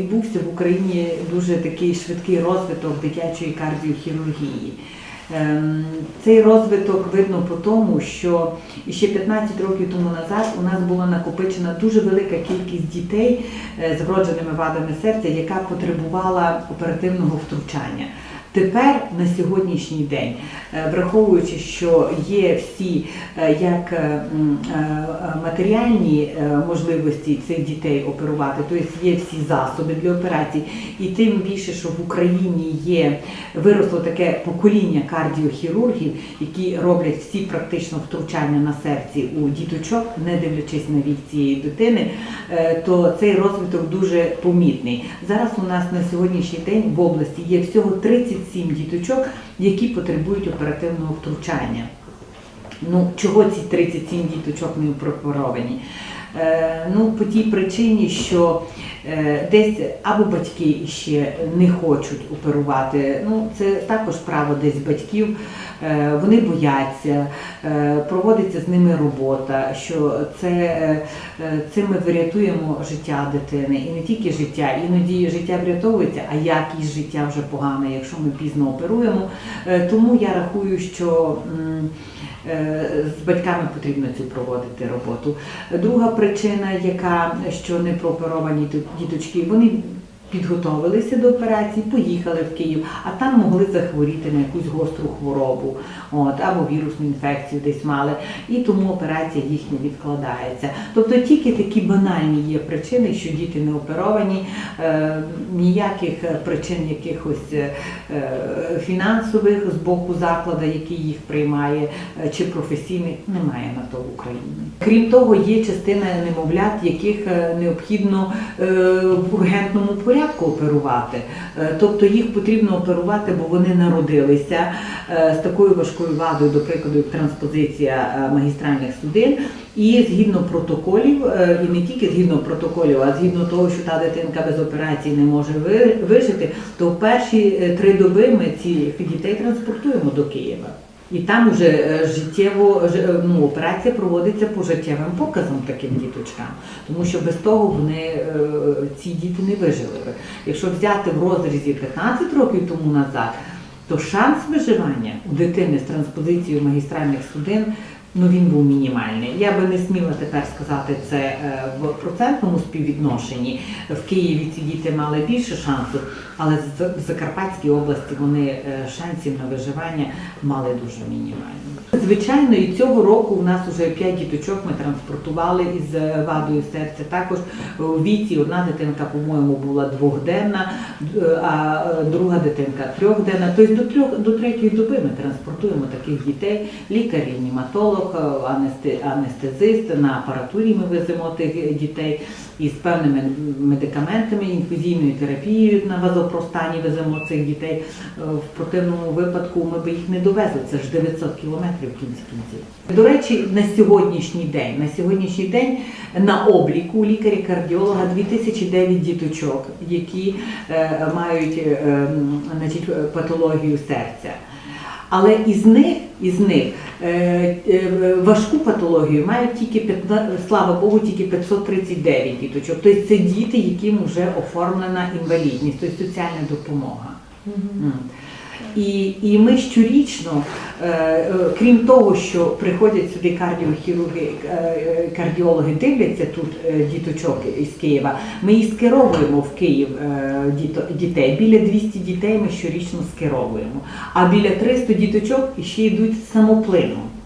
відбувся в Україні дуже такий швидкий розвиток дитячої кардіохірургії. Ем, Цей розвиток видно по тому, що ще 15 років тому назад у нас була накопичена дуже велика кількість дітей е, з вродженими вадами серця, яка потребувала оперативного втручання. Тепер на сьогоднішній день, е, враховуючи, що є всі е, як е, матеріальні можливості цих дітей оперувати, тобто є всі засоби для операцій, і тим більше, що в Україні є виросло таке покоління кардіохірургів, які роблять всі практично втручання на серці у діточок, не дивлячись на вік цієї дитини, то цей розвиток дуже помітний. Зараз у нас на сьогоднішній день в області є всього 37 діточок, які потребують оперативного втручання. Ну, чого ці 37 діточок не прооперовані? Е, ну, по тій причині, що е, десь або батьки ще не хочуть оперувати. Ну, це також право десь батьків. Е, вони бояться, проводиться з ними робота, що це, цим ми врятуємо життя дитини. І не тільки життя, іноді життя врятовується, а якість життя вже погана, якщо ми пізно оперуємо. Тому я рахую, що. З батьками потрібно цю проводити роботу. Друга причина, яка що не прооперовані діточки, вони підготовилися до операції, поїхали в Київ, а там могли захворіти на якусь гостру хворобу, от або вірусну інфекцію десь мали, і тому операція їхня відкладається. Тобто тільки такі банальні є причини, що діти не оперовані, е, ніяких причин якихось е, фінансових з боку закладу, який їх приймає, е, чи професійних, немає на то в Україні. Крім того, є частина немовлят, яких е, необхідно е, в ургентному порядку оперувати. Е, Тобто їх потрібно оперувати, бо вони народилися е, з такою важкою вадою, до прикладу, як транспозиція е, магістральних судин. І згідно протоколів, і не тільки згідно протоколів, а згідно того, що та дитинка без операції не може вижити, то в перші три доби ми цих дітей транспортуємо до Києва. І там вже е, життєво е, ну, операція проводиться по життєвим показам таким діточкам, тому що без того вони е, ці діти не вижили. Якщо взяти в розрізі 15 років тому назад, то шанс виживання у дитини з транспозицією магістральних судин ну він був мінімальний. Я би не сміла тепер сказати це е, в процентному співвідношенні. В Києві ці діти мали більше шансу, але в Закарпатській області вони е, шансів на виживання мали дуже мінімальні. Звичайно, і цього року у нас вже 5 діточок ми транспортували із е, вадою серця. Також у віці одна дитинка, по-моєму, була двохденна, а друга дитинка трьохденна. Тобто до трьох до третьої доби ми транспортуємо таких дітей. Лікар, реаніматолог, е, анестезист. На апаратурі ми веземо тих дітей із певними медикаментами, інфузійною терапією на вазопростані веземо цих дітей. Е, В противному випадку ми би їх не довезли. Це ж 900 кілометрів кінці кінців. До речі, на сьогоднішній день, на сьогоднішній день на обліку лікаря-кардіолога 2009 діточок, які е, мають значить, патологію серця. Але із них, із них е, е, важку патологію мають тільки 15, слава Богу, тільки 539 діточок. Тобто це діти, яким вже оформлена інвалідність, тобто соціальна допомога. М. І, і ми щорічно, е, е, крім того, що приходять сюди кардіохірурги, е, кардіологи дивляться тут діточок із Києва, ми і скеровуємо в Київ дітей. Біля 200 дітей ми щорічно скеровуємо. А біля 300 діточок ще йдуть самоплином.